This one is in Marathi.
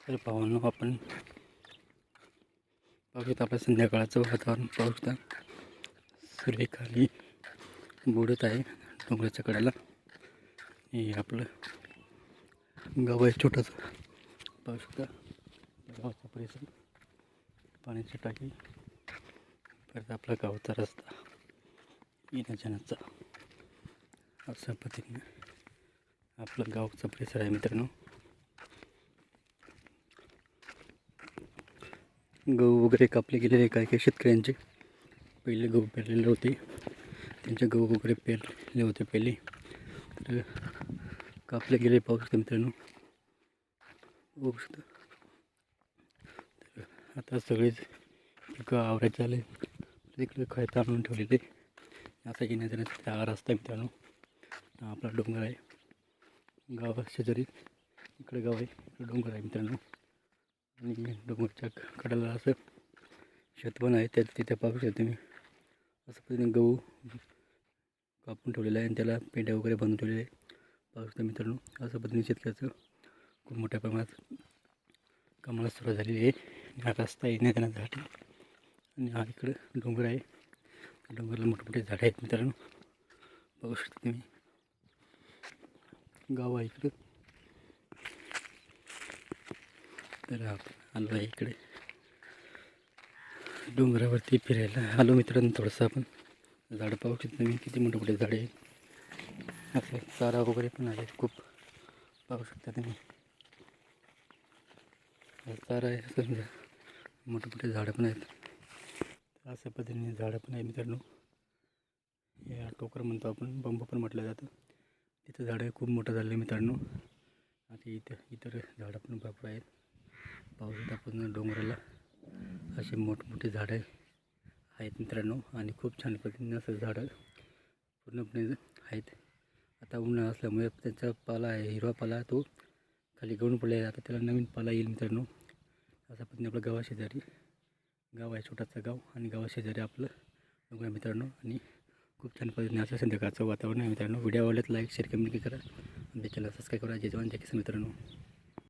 तर पाहून आपण पाहू शकता आपल्या संध्याकाळचं वातावरण पाहू शकता सूर्य खाली बुडत आहे डोंगराच्या कडेला. हे आपलं गाव आहे छोटंसं. पाहू शकता गावाचा परिसर. पाण्याची टाकी. परत आपला गावचा रस्ता. येण्या जाण्याचा अशा पद्धतीने. आपलं गावचा परिसर आहे मित्रांनो. गहू वगैरे कापले गेलेले काही काही शेतकऱ्यांचे. पहिले गहू पेरलेले होते. त्यांचे गहू वगैरे पेरलेले होते पहिले. तर कापले गेले पाहू शकता मित्रांनो. बघू शकता तर आता सगळेच पिकं आवरायचे आले तिकडे खळता आणून ठेवलेले. असा येण्या जाण्याचा रस्ता आहे मित्रांनो. आपला डोंगर आहे. गावा शेजारी. इकडे गाव आहे. इकडे डोंगर आहे मित्रांनो. आणि डोंगरच्या कडाला असं शेत पण आहे. त्या तिथे पाहू शकता तुम्ही. असं पद्धतीने गहू कापून ठेवलेला आहे आणि त्याला पेंड्या वगैरे बांधून ठेवलेले आहे. पाहू शकता मित्रांनो. असं पद्धतीने शेतकऱ्याचं खूप मोठ्या प्रमाणात कामाला सुरुवात झालेली आहे. हा रस्ता येण्या जाण्यासाठी आणि हा इकडं डोंगर आहे. डोंगरला डोंगराला मोठे मोठे झाडे आहेत मित्रांनो. बघू शकता तुम्ही. गाव आहे इकडं. तर आपण आलो आहे इकडे. डोंगरावरती फिरायला आलो मित्रांनो थोडंसं आपण. झाडं पाहू शकतो मी किती मोठे मोठे झाडे आहेत. असं चारा वगैरे पण आहे खूप पाहू शकता तुम्ही. चारा आहे असं समजा. मोठे मोठे झाडं पण आहेत. तर अशा पद्धतीने झाडं पण आहे मित्रांनो. या टोकर म्हणतो आपण बंबू पण म्हटलं जातं. तिथं झाडं खूप मोठं झालं आहे मित्रांनो. आता इथं इतर झाडं पण भरपूर आहेत. पाहू शकता डोंगराला. असे मोठमोठे झाडं आहेत मित्रांनो. आणि खूप छान पद्धतीने असं झाडं पूर्णपणे आहेत. आता उन्हाळा असल्यामुळे त्याचा पाला आहे हिरवा पाला तो खाली गळून पडलेला आहे. आता त्याला नवीन पाला येईल मित्रांनो. असा पद्धतीने आपलं गावाशेजारी गाव आहे छोटासा गाव. आणि गावाशेजारी आपलं डोंगर मित्रांनो. आणि खूप छान पद्धतीने असं संध्याकाळचं वातावरण आहे मित्रांनो. व्हिडिओ आवडल्यात लाईक शेअर कमेंट करा. आणि त्याच्याला सबस्क्राईब करा. जय जवान जय किसान मित्रांनो.